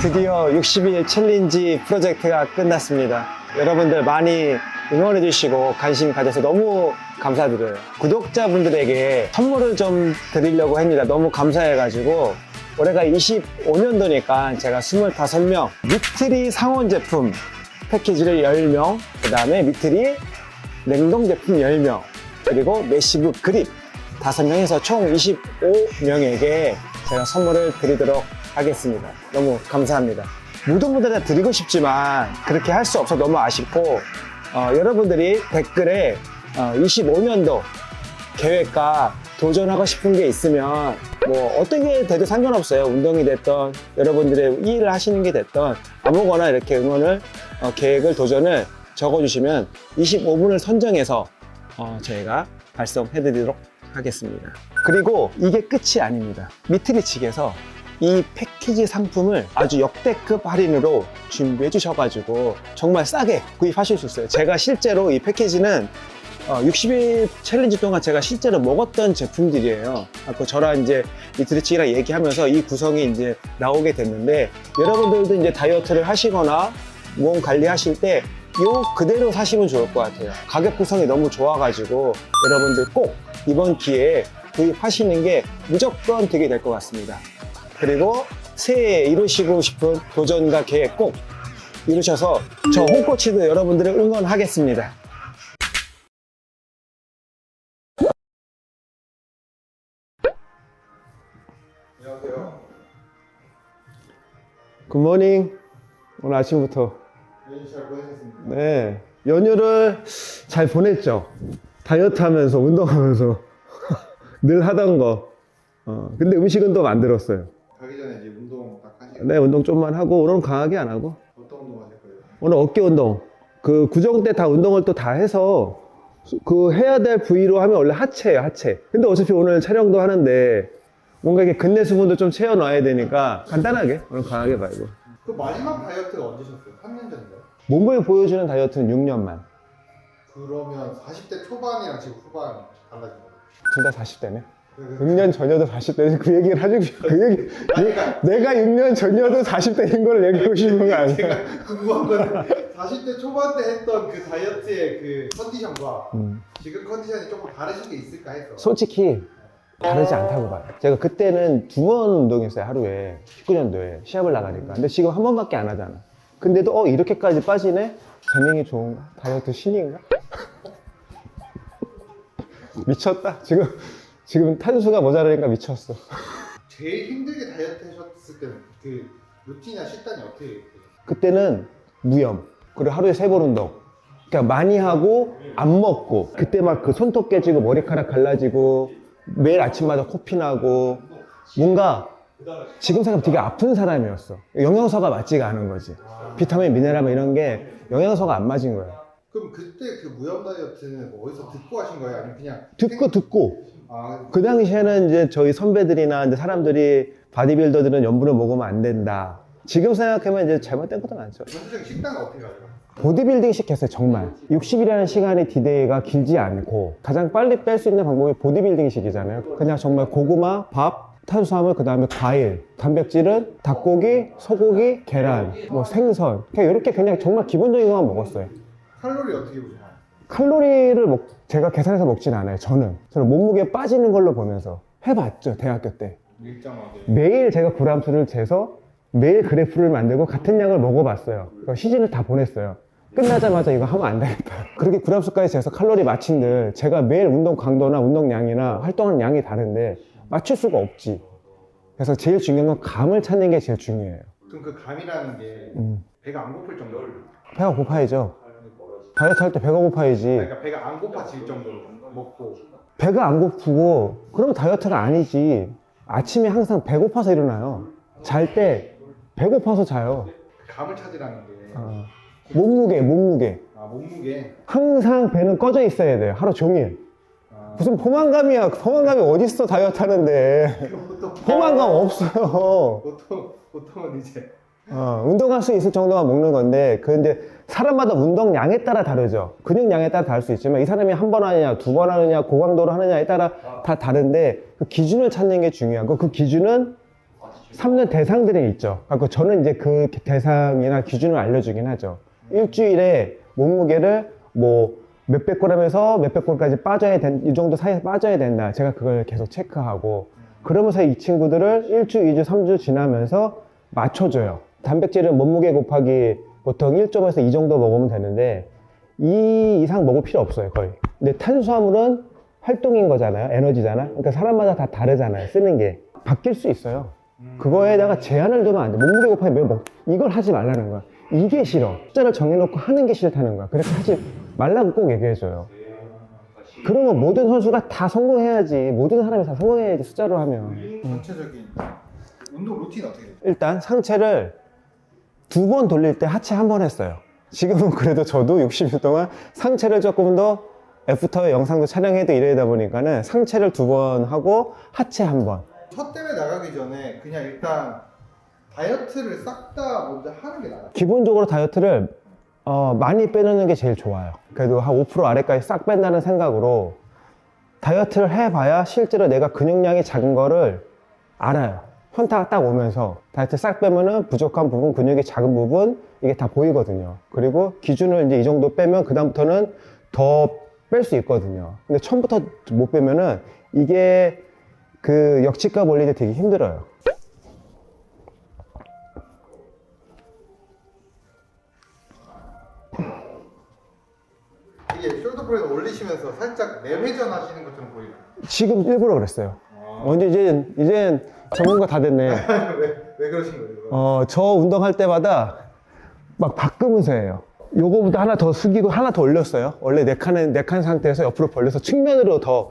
드디어 60일 챌린지 프로젝트가 끝났습니다. 여러분들 많이 응원해 주시고 관심 가져서 너무 감사드려요. 구독자분들에게 선물을 좀 드리려고 합니다. 너무 감사해가지고 올해가 25년도니까 제가 25명 미트리 상온 제품 패키지를 10명 그 다음에 미트리 냉동 제품 10명 그리고 메시브 그립 5명에서 총 25명에게 제가 선물을 드리도록 하겠습니다. 너무 감사합니다. 모든 분들한테 드리고 싶지만 그렇게 할 수 없어 너무 아쉽고 어, 여러분들이 댓글에 어, 25년도 계획과 도전하고 싶은 게 있으면 뭐 어떤 게 돼도 상관없어요. 운동이 됐던 여러분들의 일을 하시는 게 됐던 아무거나 이렇게 응원을 어, 계획을 도전을 적어주시면 25분을 선정해서 어, 저희가 발송해드리도록 하겠습니다. 그리고 이게 끝이 아닙니다. 미트리 측에서 이 패키지 상품을 아주 역대급 할인으로 준비해 주셔가지고 정말 싸게 구입하실 수 있어요. 제가 실제로 이 패키지는 어, 60일 챌린지 동안 제가 실제로 먹었던 제품들이에요. 아까 저랑 이제 미트리치랑 얘기하면서 이 구성이 이제 나오게 됐는데 여러분들도 이제 다이어트를 하시거나 몸 관리하실 때 요 그대로 사시면 좋을 것 같아요. 가격 구성이 너무 좋아가지고 여러분들 꼭 이번 기회에 구입하시는 게 무조건 득이 될것 같습니다. 그리고 새해에 이루시고 싶은 도전과 계획 꼭 이루셔서 저 홍코치도 여러분들을 응원하겠습니다. 안녕하세요. 굿모닝. 오늘 아침부터. 연휴 잘 보내셨습니까? 네. 연휴를 잘 보냈죠. 다이어트 하면서, 운동하면서. 늘 하던 거. 어, 근데 음식은 또 만들었어요. 가기 전에 이제 운동 딱 하시고 네, 운동 좀만 하고, 오늘은 강하게 안 하고. 어떤 운동 하실 거예요? 오늘 어깨 운동. 그 구정 때 다 운동을 또 다 해서 그 해야 될 부위로 하면 원래 하체예요, 하체. 근데 어차피 오늘 촬영도 하는데 뭔가 이게 근내 수분도 좀 채워 놔야 되니까 간단하게 오늘 강하게 말고. 그 마지막 다이어트가 언제셨어요? 3년 전인가요? 몸을 보여주는 다이어트는 6년만. 그러면 40대 초반이랑 지금 후반 달라진 거예요? 둘 다 40대네. 그- 6년 전여도 40대지 그 얘기를 싶어. 그 얘기. 내가 6년 전여도 40대인 걸 얘기하고 싶은 거 아니야. 제가 궁금한 거는 40대 초반 때 했던 그 다이어트의 그 컨디션과 음. 지금 컨디션이 조금 다르신 게 있을까 해서 솔직히 다르지 않다고 봐요. 제가 그때는 두 번 운동했어요, 하루에. 19년도에. 시합을 나가니까. 근데 지금 한 번밖에 안 하잖아. 근데도 어, 이렇게까지 빠지네? 재능이 좋은가? 다이어트 신인가? 미쳤다. 지금, 지금 탄수가 모자라니까 미쳤어. 제일 힘들게 다이어트 하셨을 때는 그 루틴이나 식단이 어떻게? 그때는 무염. 그리고 하루에 세 번 운동. 그러니까 많이 하고 안 먹고 그때 막 그 손톱 깨지고 머리카락 갈라지고 매일 아침마다 코피 나고 뭔가 지금 생각하면 되게 아픈 사람이었어. 영양소가 맞지가 않은 거지. 비타민, 미네랄 뭐 이런 게 영양소가 안 맞은 거야. 그럼 그때 그 무염 다이어트는 뭐 어디서 듣고 하신 거예요? 아니면 그냥 듣고 듣고 아 그 당시에는 이제 저희 선배들이나 이제 사람들이 바디빌더들은 염분을 먹으면 안 된다. 지금 생각하면 이제 잘못된 것도 많죠. 전체적인 식단은 어떻게 가요? 보디빌딩식 했어요, 정말. 60일이라는 시간의 디데이가 길지 않고 가장 빨리 뺄 수 있는 방법이 보디빌딩식이잖아요. 그냥 정말 고구마, 밥, 탄수화물, 그 다음에 과일, 단백질은 닭고기, 소고기, 계란, 뭐 생선. 그냥 이렇게 그냥 정말 기본적인 것만 먹었어요. 칼로리 어떻게 보시나요? 칼로리를 먹, 제가 계산해서 먹진 않아요, 저는. 저는 몸무게 빠지는 걸로 보면서 해봤죠, 대학교 때. 일정하게 매일 제가 그람수를 재서 매일 그래프를 만들고 같은 양을 먹어봤어요. 그러니까 시즌을 다 보냈어요. 끝나자마자 이거 하면 안 되겠다. 그렇게 그람수까지 재서 칼로리 맞힌들 제가 매일 운동 강도나 운동량이나 활동하는 양이 다른데 맞출 수가 없지. 그래서 제일 중요한 건 감을 찾는 게 제일 중요해요. 그럼 그 감이라는 게 음. 배가 안 고플 정도로 배가 고파야죠. 다이어트 할 때 배가 고파야지. 그러니까 배가 안 고파질 정도로 먹고 배가 안 고프고 그러면 다이어트가 아니지. 아침에 항상 배고파서 일어나요. 잘 때 배고파서 자요. 그 감을 찾으라는 게 어. 몸무게, 몸무게. 아, 몸무게 항상 배는 꺼져 있어야 돼요. 하루 종일. 아, 무슨 포만감이야. 포만감이 어딨어, 다이어트 하는데. 보통 포만감 없어요. 보통 보통은 이제 어, 운동할 수 있을 정도만 먹는 건데, 근데 사람마다 운동량에 따라 다르죠. 근육량에 따라 다를 수 있지만, 이 사람이 한 번 하느냐, 두 번 하느냐, 고강도로 하느냐에 따라 다 다른데, 그 기준을 찾는 게 중요하고, 그 기준은 3년 대상들이 있죠. 그래서 저는 이제 그 대상이나 기준을 알려주긴 하죠. 일주일에 몸무게를 뭐 몇백 g에서 몇백 g까지 빠져야 된, 이 정도 사이에 빠져야 된다. 제가 그걸 계속 체크하고 그러면서 이 친구들을 1주, 2주, 3주 지나면서 맞춰줘요. 단백질은 몸무게 곱하기 보통 1.5에서 2 정도 먹으면 되는데 이 이상 먹을 필요 없어요, 거의. 근데 탄수화물은 활동인 거잖아요. 에너지잖아. 그러니까 사람마다 다 다르잖아요. 쓰는 게. 바뀔 수 있어요. 그거에다가 제한을 두면 안 돼. 몸무게 곱하기 몇 먹, 이걸 하지 말라는 거야. 이게 싫어. 숫자를 정해놓고 하는 게 싫다는 거야. 그렇게 하지 말라고 꼭 얘기해줘요. 그러면 모든 선수가 다 성공해야지. 모든 사람이 다 성공해야지, 숫자로 하면. 전체적인 운동 루틴 어떻게 돼요? 일단 상체를 두 번 돌릴 때 하체 한 번 했어요. 지금은 그래도 저도 60일 동안 상체를 조금 더 애프터 영상도 촬영해도 이러다 보니까는 상체를 두 번 하고 하체 한 번. 첫 대회 나가기 전에 그냥 일단 다이어트를 싹 다 먼저 하는 게 나아요. 기본적으로 다이어트를 어, 많이 빼놓는 게 제일 좋아요. 그래도 한 5% 아래까지 싹 뺀다는 생각으로 다이어트를 해봐야 실제로 내가 근육량이 작은 거를 알아요. 현타가 딱 오면서 다이어트 싹 빼면은 부족한 부분, 근육이 작은 부분 이게 다 보이거든요. 그리고 기준을 이제 이 정도 빼면 그다음부터는 더 뺄 수 있거든요. 근데 처음부터 못 빼면은 이게 그 역치값 올리기 되게 힘들어요. 이게 숄더 프레스 올리시면서 살짝 내회전 하시는 것처럼 보이나요? 지금 일부러 그랬어요. 어, 근데 이제, 이제 전문가 다 됐네. 왜, 왜 그러신 거예요? 어, 저 운동할 때마다 막 바꾸면서 해요. 요거보다 하나 더 숙이고 하나 더 올렸어요. 원래 네 칸은, 네칸 상태에서 옆으로 벌려서 측면으로 더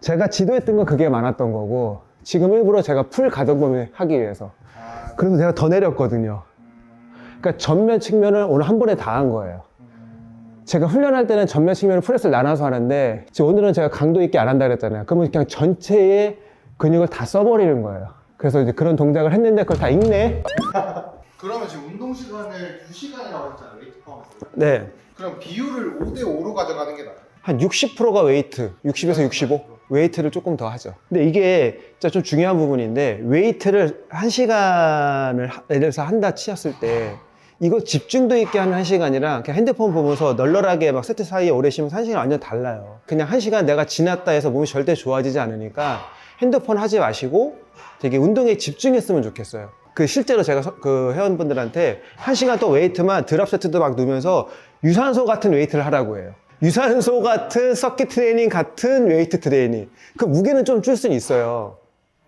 제가 지도했던 건 그게 많았던 거고 지금 일부러 제가 풀 가동범위 하기 위해서 아, 그래서 제가 더 내렸거든요. 그러니까 전면 측면을 오늘 한 번에 다 한 거예요. 제가 훈련할 때는 전면 측면을 프레스를 나눠서 하는데 지금 오늘은 제가 강도 있게 안 한다 그랬잖아요. 그러면 그냥 전체의 근육을 다 써버리는 거예요. 그래서 이제 그런 동작을 했는데 그걸 다 읽네? 그러면 지금 운동 시간을 2시간이라고 했잖아요. 웨이트 포함해서. 네. 그럼 비율을 5대 5로 가져가는 게 나아요. 한 60%가 웨이트, 60에서 65. 웨이트를 조금 더 하죠. 근데 이게 진짜 좀 중요한 부분인데, 웨이트를 한 시간을, 하- 예를 들어서 한다 치었을 때, 이거 집중도 있게 하는 한 시간이랑 그냥 핸드폰 보면서 널널하게 막 세트 사이에 오래 쉬면서 한 시간 완전 달라요. 그냥 한 시간 내가 지났다 해서 몸이 절대 좋아지지 않으니까 핸드폰 하지 마시고 되게 운동에 집중했으면 좋겠어요. 그 실제로 제가 서- 그 회원분들한테 한 시간 또 웨이트만 드랍 세트도 막 누면서 유산소 같은 웨이트를 하라고 해요. 유산소 같은 서킷 트레이닝 같은 웨이트 트레이닝. 그 무게는 좀 줄 수는 있어요.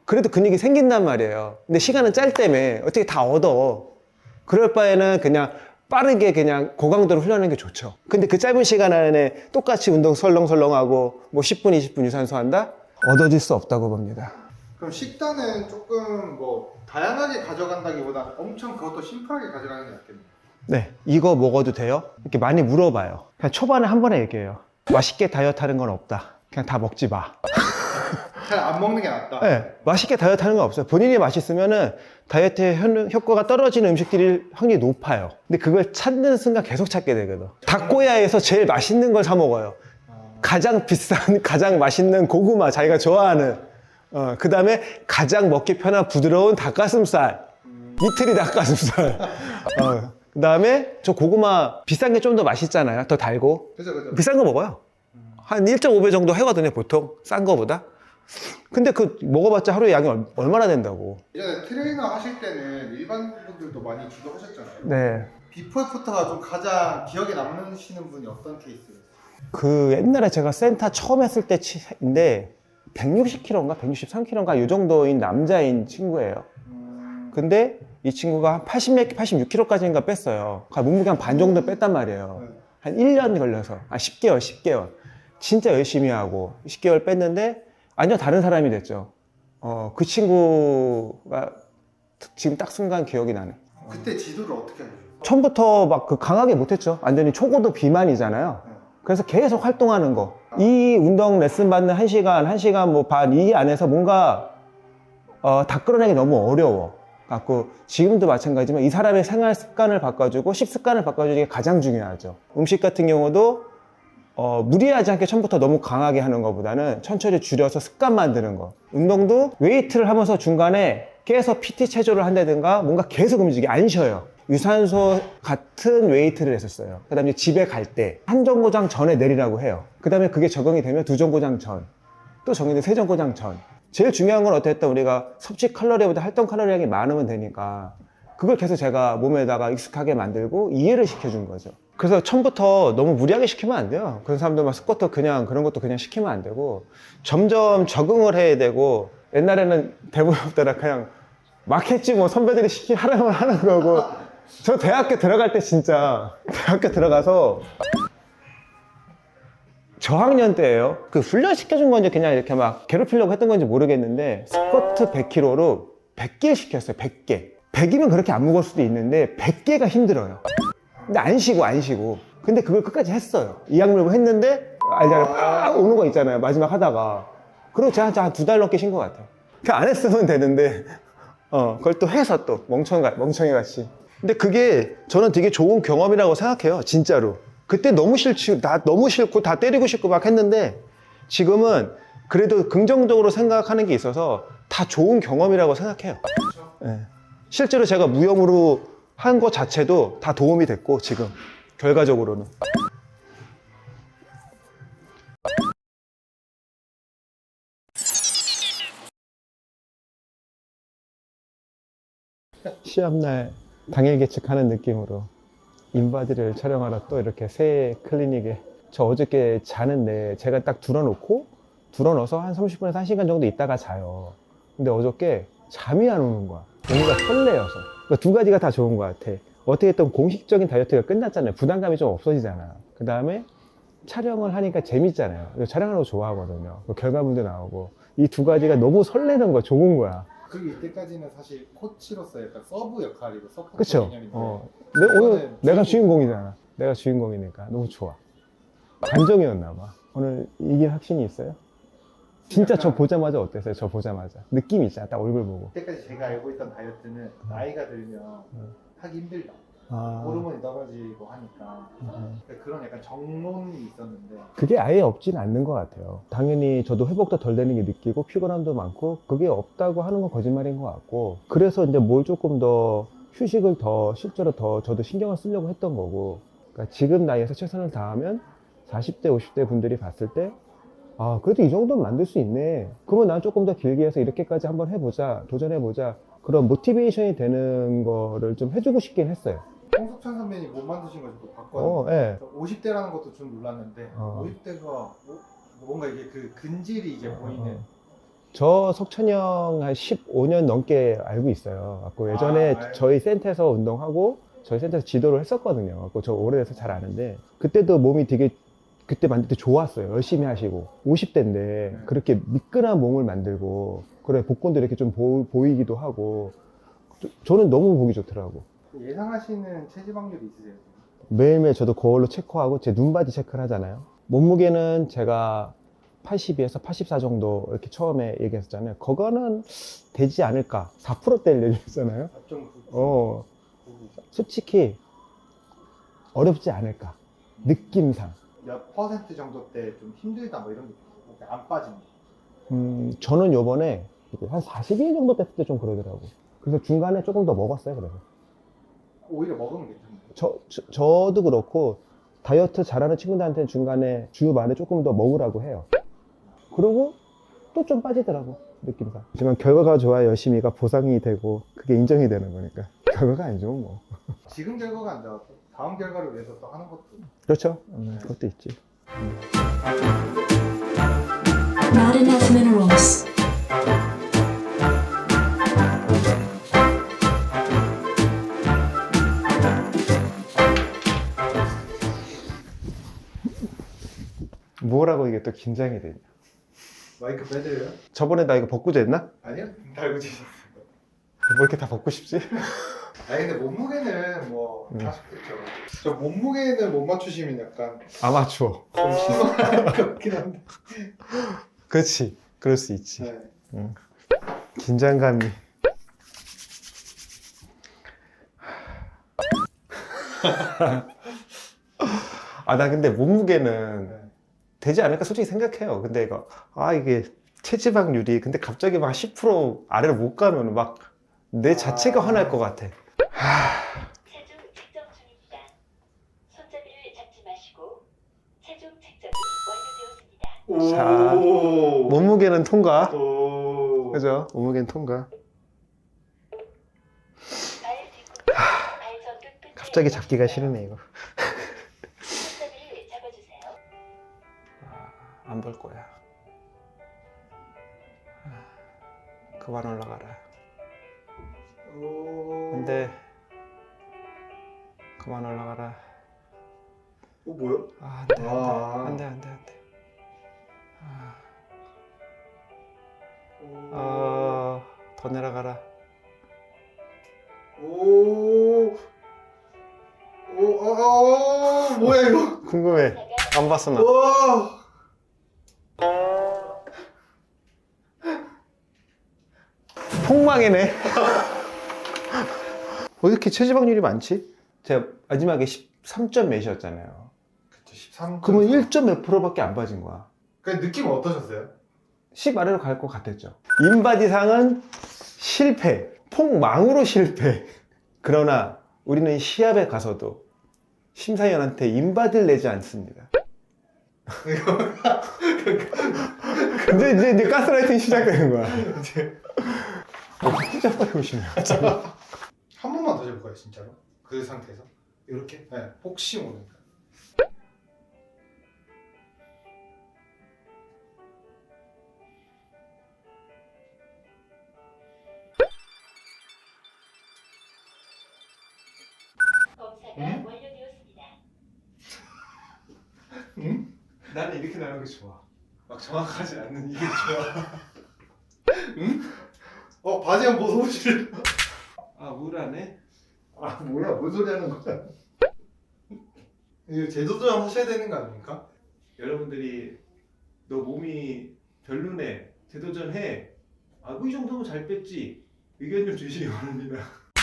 그래도 근육이 생긴단 말이에요. 근데 시간은 짧다며. 어떻게 다 얻어. 그럴 바에는 그냥 빠르게 그냥 고강도로 훈련하는 게 좋죠. 근데 그 짧은 시간 안에 똑같이 운동 설렁설렁하고 뭐 10분, 20분 유산소 한다? 얻어질 수 없다고 봅니다. 그럼 식단은 조금 뭐 다양하게 가져간다기보다 엄청 그것도 심플하게 가져가는 게 낫겠네요. 네, 이거 먹어도 돼요? 이렇게 많이 물어봐요. 그냥 초반에 한 번에 얘기해요. 맛있게 다이어트 하는 건 없다. 그냥 다 먹지 마. 잘 안 먹는 게 낫다. 네, 맛있게 다이어트 하는 건 없어요. 본인이 맛있으면 다이어트에 효- 효과가 떨어지는 음식들이 확률이 높아요. 근데 그걸 찾는 순간 계속 찾게 되거든. 닭고야에서 제일 맛있는 걸 사 먹어요. 가장 비싼, 가장 맛있는 고구마, 자기가 좋아하는. 어, 그 다음에 가장 먹기 편한 부드러운 닭가슴살. 이틀이 닭가슴살. 어, 그 다음에 저 고구마 비싼 게 좀 더 맛있잖아요. 더 달고. 그죠 그죠. 비싼 거 먹어요. 한 1.5배 정도 하거든요, 보통. 싼 거보다. 근데 그 먹어봤자 하루에 양이 얼- 얼마나 된다고. 예전에 트레이너 하실 때는 일반 분들도 많이 지도하셨잖아요. 네. 비포 애프터가 좀 가장 기억에 남으시는 분이 어떤 케이스예요? 그 옛날에 제가 센터 처음 했을 때인데 160kg인가 163kg인가 이 정도인 남자인 친구예요. 근데 이 친구가 한 80몇, 86kg까지인가 뺐어요. 몸무게 한 반 정도 뺐단 말이에요. 한 1년 걸려서. 아, 10개월, 10개월. 진짜 열심히 하고 10개월 뺐는데 완전 다른 사람이 됐죠. 어, 그 친구가 지금 딱 순간 기억이 나네. 그때 지도를 어떻게 하셨어요? 처음부터 막 그 강하게 못했죠. 완전히 초고도 비만이잖아요. 그래서 계속 활동하는 거. 이 운동 레슨 받는 한시간한시간 뭐 반 이 안에서 뭔가 어, 다 끌어내기 너무 어려워. 갖고 지금도 마찬가지지만 이 사람의 생활 습관을 바꿔주고 식습관을 바꿔주는 게 가장 중요하죠. 음식 같은 경우도 어, 무리하지 않게 처음부터 너무 강하게 하는 것보다는 천천히 줄여서 습관 만드는 거. 운동도 웨이트를 하면서 중간에 계속 PT 체조를 한다든가 뭔가 계속 움직이 안 쉬어요. 유산소 같은 웨이트를 했었어요. 그 다음에 집에 갈 때 한 정거장 전에 내리라고 해요. 그 다음에 그게 적용이 되면 두 정거장 전, 또 적용이 세 정거장 전. 제일 중요한 건 어쨌든 우리가 섭취 칼로리보다 활동 칼로리량이 많으면 되니까 그걸 계속 제가 몸에다가 익숙하게 만들고 이해를 시켜준 거죠. 그래서 처음부터 너무 무리하게 시키면 안 돼요. 그런 사람들 막 스쿼트 그냥 그런 것도 그냥 시키면 안 되고 점점 적응을 해야 되고 옛날에는 대부분 때라 그냥 막 했지 뭐 선배들이 시키 하라면 하는 거고 저 대학교 들어갈 때 진짜 대학교 들어가서 저학년 때예요. 그 훈련 시켜준 건지 그냥 이렇게 막 괴롭히려고 했던 건지 모르겠는데 스쿼트 100kg로 100개 시켰어요. 100개. 100이면 그렇게 안 무거울 수도 있는데 100개가 힘들어요. 근데 안 쉬고 안 쉬고. 근데 그걸 끝까지 했어요. 이 악 물고 했는데 알잖아요. 팍 오는 거 있잖아요. 마지막 하다가. 그리고 제가 한두 달 넘게 쉰 것 같아요. 그 안 했으면 되는데 어 그걸 또 해서 또 멍청 멍청이 같이. 근데 그게 저는 되게 좋은 경험이라고 생각해요. 진짜로. 그때 너무 싫지, 나 너무 싫고 다 때리고 싶고 막 했는데 지금은 그래도 긍정적으로 생각하는 게 있어서 다 좋은 경험이라고 생각해요. 예. 실제로 제가 무용으로 한 것 자체도 다 도움이 됐고 지금 결과적으로는. 시합날 당일 개측하는 느낌으로 인바디를 촬영하러 또 이렇게 새 클리닉에 저 어저께 자는데 제가 딱 둘러놓고 둘러넣어서 한 30분에서 1시간 정도 있다가 자요. 근데 어저께 잠이 안 오는 거야. 뭔가 설레어서. 그러니까 두 가지가 다 좋은 것 같아. 어떻게 했든 공식적인 다이어트가 끝났잖아요. 부담감이 좀 없어지잖아. 그 다음에 촬영을 하니까 재밌잖아요. 촬영하는 거 좋아하거든요. 그 결과물도 나오고. 이 두 가지가 너무 설레는 거야 좋은 거야 그리고 이때까지는 사실 코치로서 약간 서브 역할이고 서포터 그쵸? 개념인데 어. 내, 오늘 내가 주인공. 주인공이잖아. 내가 주인공이니까 너무 좋아. 감정이었나 봐. 오늘 이길 확신이 있어요? 진짜 저 보자마자 어땠어요? 저 보자마자. 느낌 있잖아. 딱 얼굴 보고. 이때까지 제가 알고 있던 다이어트는 나이가 들면 음. 하기 힘들다 아, 호르몬이 떨어지고 하니까 음. 그런 약간 정론이 있었는데 그게 아예 없진 않는 것 같아요. 당연히 저도 회복도 덜 되는 게 느끼고 피곤함도 많고 그게 없다고 하는 건 거짓말인 것 같고 그래서 이제 뭘 조금 더 휴식을 더 실제로 더 저도 신경을 쓰려고 했던 거고 그러니까 지금 나이에서 최선을 다하면 40대 50대 분들이 봤을 때 아, 그래도 이 정도는 만들 수 있네. 그러면 난 조금 더 길게 해서 이렇게까지 한번 해보자, 도전해보자. 그런 모티베이션이 되는 거를 좀 해주고 싶긴 했어요. 홍석천 선배님 못 만드신 걸 저도 봤거든요 어, 예. 50대라는 것도 좀 놀랐는데 어. 50대가 뭔가 이게 그 근질이 이제 보이는 저 석천이 형 한 15년 넘게 알고 있어요. 갖고 예전에 아, 네. 저희 센터에서 운동하고 저희 센터에서 지도를 했었거든요. 갖고 저 오래돼서 잘 아는데 그때도 몸이 되게 그때 만들 때 좋았어요. 열심히 하시고 50대인데 그렇게 미끈한 몸을 만들고 그래 복근도 이렇게 좀 보, 이기도 하고 저- 저는 너무 보기 좋더라고. 예상하시는 체지방률이 있으세요? 매일매일 저도 거울로 체크하고 제 눈바디 체크를 하잖아요. 몸무게는 제가 82에서 84 정도 이렇게 처음에 얘기했었잖아요. 그거는 되지 않을까. 4%대를 얘기했잖아요. 좀 어, 솔직히 어렵지 않을까. 느낌상. 몇 퍼센트 정도 때 좀 힘들다 뭐 이런 게 있어요? 안 빠진다 음, 저는 요번에 한 42일 정도 됐을 때 좀 그러더라고. 그래서 중간에 조금 더 먹었어요. 그래서. 오히려 먹으면 괜찮아요 저, 저, 저 도 그렇고 다이어트 잘하는 친구들한테는 중간에 주 말에 조금 더 먹으라고 해요. 그리고 또 좀 빠지더라고 느낌상. 하지만 결과가 좋아야 열심히가 보상이 되고 그게 인정이 되는 거니까 결과가 안 좋은 뭐. 지금 결과가 안 나와도 다음 결과를 위해서 또 하는 것도 그렇죠. 음, 그것도 있지. Not 뭐라고 이게 또 긴장이 되냐. 마이크 빼드려요? 저번에 나 이거 벗고 잤나? 아니요 달고 지셨어요 뭐 이렇게 다 벗고 싶지? 아니 근데 몸무게는 뭐 음. 아쉽겠죠 저 몸무게는 못 맞추시면 약간 아마추어. 좀것 같긴 한데 그렇지. 그럴 수 있지. 네. 긴장감이. 아, 나 근데 몸무게는 네. 되지 않을까 솔직히 생각해요. 근데 이거, 아, 이게 체지방률이, 근데 갑자기 막 10% 아래로 못 가면 막 내 자체가 화날 것 같아. 체중 측정 중입니다. 손잡이를 잡지 마시고 체중 측정이 완료되었습니다. 자, 몸무게는 통과. 오. 그죠? 몸무게는 통과. 발 뒤꿈치, 발전 끝끝에 갑자기 잡기가 싫으네 이거. 안 볼 거야. 그만 올라가라. 오. 안돼. 그만 올라가라. 어 뭐야? 아, 안돼 아. 안돼 안돼 안돼. 오. 아, 더 내려가라. 오. 오. 아, 아, 뭐야 이거? 궁금해. 안 봤어 나. 와. 폭망이네. 왜 이렇게 체지방률이 많지? 제가 마지막에 13점 몇이었잖아요. 그쵸 13. 그러면 1점 몇 프로밖에 안 빠진 거야. 그 느낌 어떠셨어요? 10 아래로 갈 것 같았죠. 인바디상은 실패, 폭망으로 실패. 그러나 우리는 시합에 가서도 심사위원한테 인바디를 내지 않습니다. 근데 이제, 이제 가스라이팅이 시작되는 거야. 어, 찢어버리고 싶네. 한 번만 더 해볼까요 진짜로? 그 상태에서 이렇게? 네. 혹시 모르니까. 검사가 응? 완료되었습니다. 응? 나는 이렇게 나는 게 좋아. 막 정확하지 않는 이게 좋아. 응? 어 바지 한번 벗어보실래요? 아, 우울하네? 아 뭐야 뭔 소리 하는 거야? 이거 재도전 하셔야 되는 거 아닙니까? 여러분들이 너 몸이 별로네. 재도전 해. 아, 이 정도면 잘 뺐지. 의견 좀 주시기 바랍니다.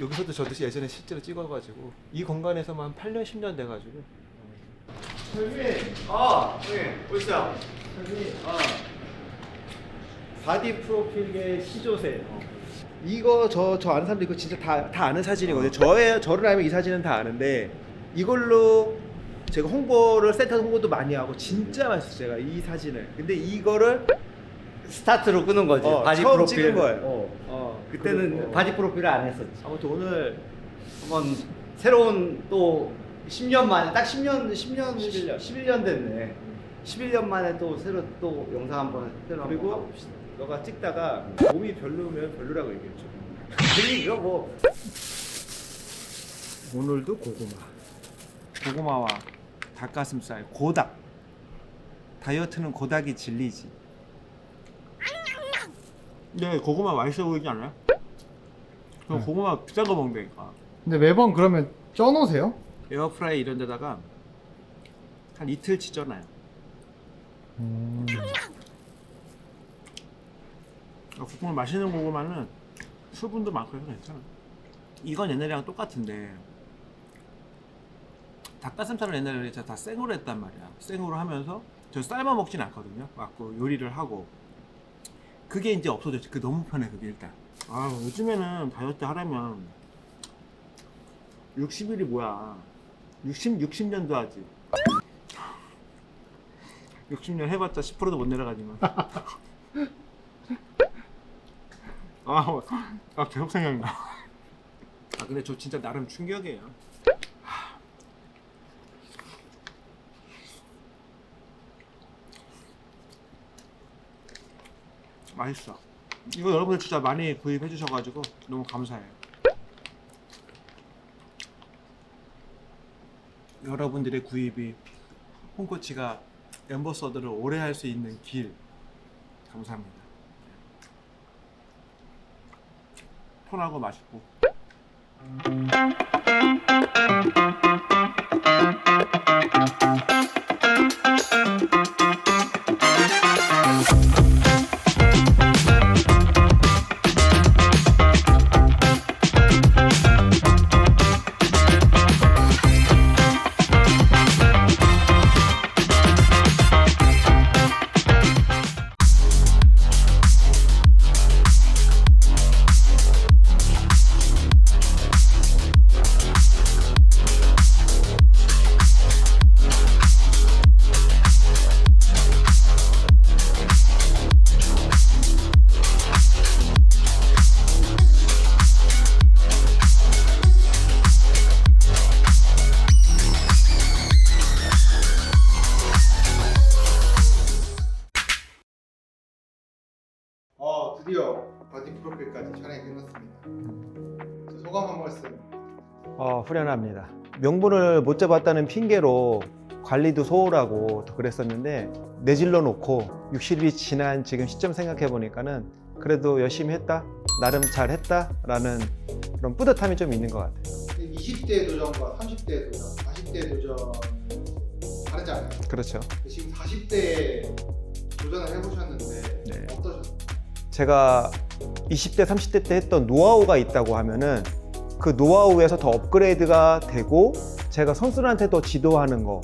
여기서도 저도 예전에 실제로 찍어가지고 이 공간에서만 8년 10년 돼가지고 형님. 아 형님. 보시죠? 형님. 아 바디 프로필계 시조세요. 이거 저 저 아는 사람들 이거 진짜 다 다 아는 사진이거든요. 저의 저를 알면 이 사진은 다 아는데 이걸로 제가 홍보를 센터 홍보도 많이 하고 진짜 맛있어 제가 이 사진을. 근데 이거를 스타트로 끄는 거지. 어, 바디 처음 프로필. 찍은 거예요. 어. 어 그때는 그리고- 바디 프로필을 안 했었지. 아무튼 오늘 한번 새로운 또 10년 만에 딱 10년 10년 11년. 11년 됐네. 11년 만에 또 새로 또 영상 한번 새로 한번 그리고 가봅시다. 너가 찍다가 몸이 별로면 별로라고 얘기했죠. 이거 뭐 오늘도 고구마. 고구마와 닭가슴살, 고닭. 다이어트는 고닭이 진리지. 네, 고구마 맛있어 보이지 않아요? 그럼 고구마 비싼 거 먹는다니까. 근데 매번 그러면 쪄놓으세요? 에어프라이 이런 데다가 한 이틀 찌잖아요. 아, 고구마 맛있는 고구마는 수분도 많고 해서 괜찮아. 이건 옛날이랑 똑같은데 닭가슴살을 옛날에 제가 다 생으로 했단 말이야. 생으로 하면서 저 삶아 먹진 않거든요. 갖고 요리를 하고 그게 이제 없어졌지. 그 너무 편해 그게 일단. 아 요즘에는 다이어트 하려면 60일이 뭐야? 60 60년도 하지. 60년 해봤자 10%도 못 내려가지만. 아, 아 계속 생각나. 아 근데 저 진짜 나름 충격이에요. 맛있어. 이거 여러분들 진짜 많이 구입해 주셔가지고 너무 감사해요. 여러분들의 구입이 홍코치가 엠버서더를 오래 할 수 있는 길 감사합니다. 편하고 맛있고 명분을 못 잡았다는 핑계로 관리도 소홀하고 또 그랬었는데 내질러 놓고 60일이 지난 지금 시점 생각해 보니까는 그래도 열심히 했다, 나름 잘 했다라는 그런 뿌듯함이 좀 있는 것 같아요. 20대 도전과 30대 도전, 40대 도전 다르잖아요. 그렇죠. 지금 40대 도전을 해보셨는데 네. 어떠셨어요? 제가 20대, 30대 때 했던 노하우가 있다고 하면은 그 노하우에서 더 업그레이드가 되고 제가 선수들한테 더 지도하는 거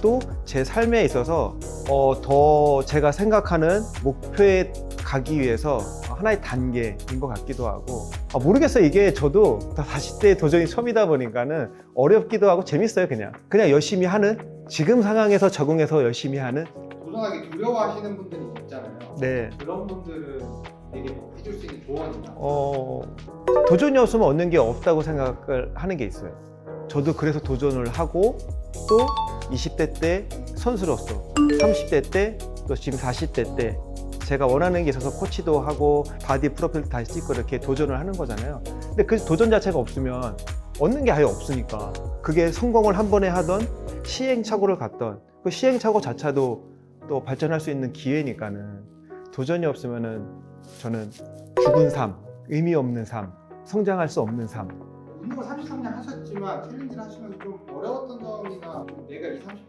또 제 삶에 있어서 어, 더 제가 생각하는 목표에 가기 위해서 하나의 단계인 것 같기도 하고. 아, 모르겠어요. 이게 저도 다 40대 도전이 처음이다 보니까는 어렵기도 하고 재밌어요 그냥. 그냥 열심히 하는 지금 상황에서 적응해서 열심히 하는. 도전하기 두려워하시는 분들이 있잖아요. 네. 그런 분들은 되게 뭐 해줄 수 있는 조언이나 어, 도전이 없으면 얻는 게 없다고 생각을 하는 게 있어요. 저도 그래서 도전을 하고 또 20대 때 선수로서 30대 때 또 지금 40대 때 제가 원하는 게 있어서 코치도 하고 바디 프로필 다시 찍고 이렇게 도전을 하는 거잖아요. 근데 그 도전 자체가 없으면 얻는 게 아예 없으니까 그게 성공을 한 번에 하던 시행착오를 갔던 그 시행착오 자체도 또 발전할 수 있는 기회니까는 도전이 없으면은 저는 죽은 삶, 의미 없는 삶, 성장할 수 없는 삶. 운동을 33년 하셨지만 챌린지를 하시면서 좀 어려웠던 점이나 좀 내가 20, 30대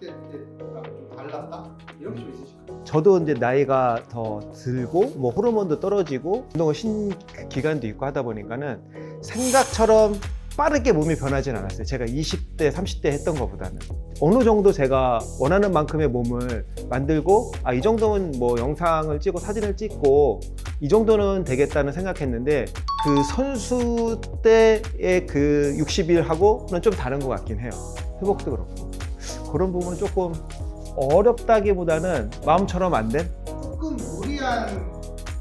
때랑 좀 달랐다? 이런 게 좀 있으실까요? 저도 이제 나이가 더 들고 뭐 호르몬도 떨어지고 운동을 신 기간도 있고 하다 보니까는 생각처럼 빠르게 몸이 변하진 않았어요. 제가 20대, 30대 했던 것보다는 어느 정도 제가 원하는 만큼의 몸을 만들고 아 이 정도면 뭐 영상을 찍고 사진을 찍고 이 정도는 되겠다는 생각했는데 그 선수 때의 그 60일하고는 좀 다른 것 같긴 해요. 회복도 그렇고 그런 부분은 조금 어렵다기보다는 마음처럼 안 된? 조금 무리한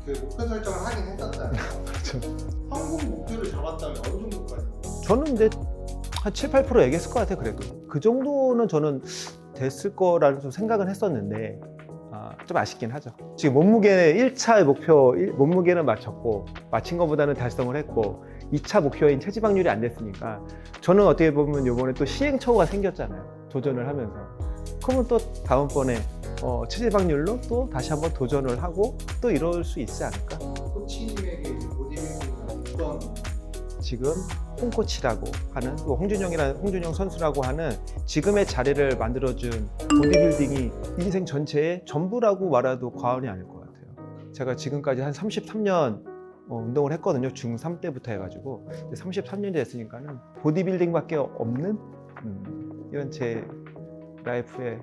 그 목표 설정을 하긴 했었잖아요. 그렇죠. 성공 목표를 잡았다면 어느 정도까지? 저는 이제 한 7, 8% 얘기했을 것 같아요, 그래도. 그 정도는 저는 됐을 거라는 좀 생각은 했었는데, 아, 좀 아쉽긴 하죠. 지금 몸무게 1차 목표, 일- 몸무게는 맞췄고, 맞힌 것보다는 달성을 했고, 2차 목표인 체지방률이 안 됐으니까, 저는 어떻게 보면 이번에 또 시행착오가 생겼잖아요. 도전을 하면서. 그러면 또 다음번에 어, 체지방률로 또 다시 한번 도전을 하고 또 이럴 수 있지 않을까? 코치님에게 이제 보디빌딩이나 어떤 지금 홍코치라고 하는 또 홍준영이라는 홍준영 선수라고 하는 지금의 자리를 만들어준 보디빌딩이 인생 전체의 전부라고 말해도 과언이 아닐 것 같아요. 제가 지금까지 한 33년 어, 운동을 했거든요. 중3 때부터 해가지고 33년이 됐으니까는 보디빌딩밖에 없는 음, 이런 제 라이프의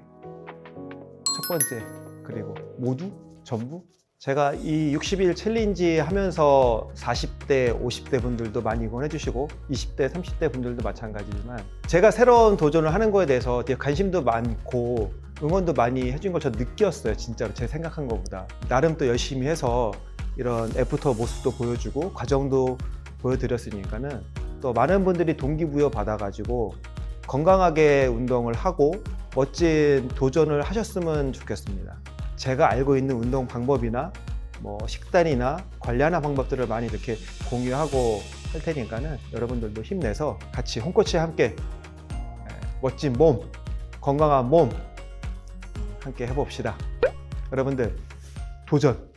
첫 번째 그리고 모두 전부 제가 이 60일 챌린지 하면서 40대, 50대 분들도 많이 응원해 주시고 20대, 30대 분들도 마찬가지지만 제가 새로운 도전을 하는 거에 대해서 되게 관심도 많고 응원도 많이 해준 걸 저 느꼈어요. 진짜로 제 생각한 것보다. 나름 또 열심히 해서 이런 애프터 모습도 보여주고 과정도 보여드렸으니까는 또 많은 분들이 동기부여 받아가지고 건강하게 운동을 하고 멋진 도전을 하셨으면 좋겠습니다. 제가 알고 있는 운동 방법이나 뭐 식단이나 관리하는 방법들을 많이 이렇게 공유하고 할 테니까는 여러분들도 힘내서 같이 홍코치와 함께 에, 멋진 몸, 건강한 몸 함께 해봅시다. 여러분들 도전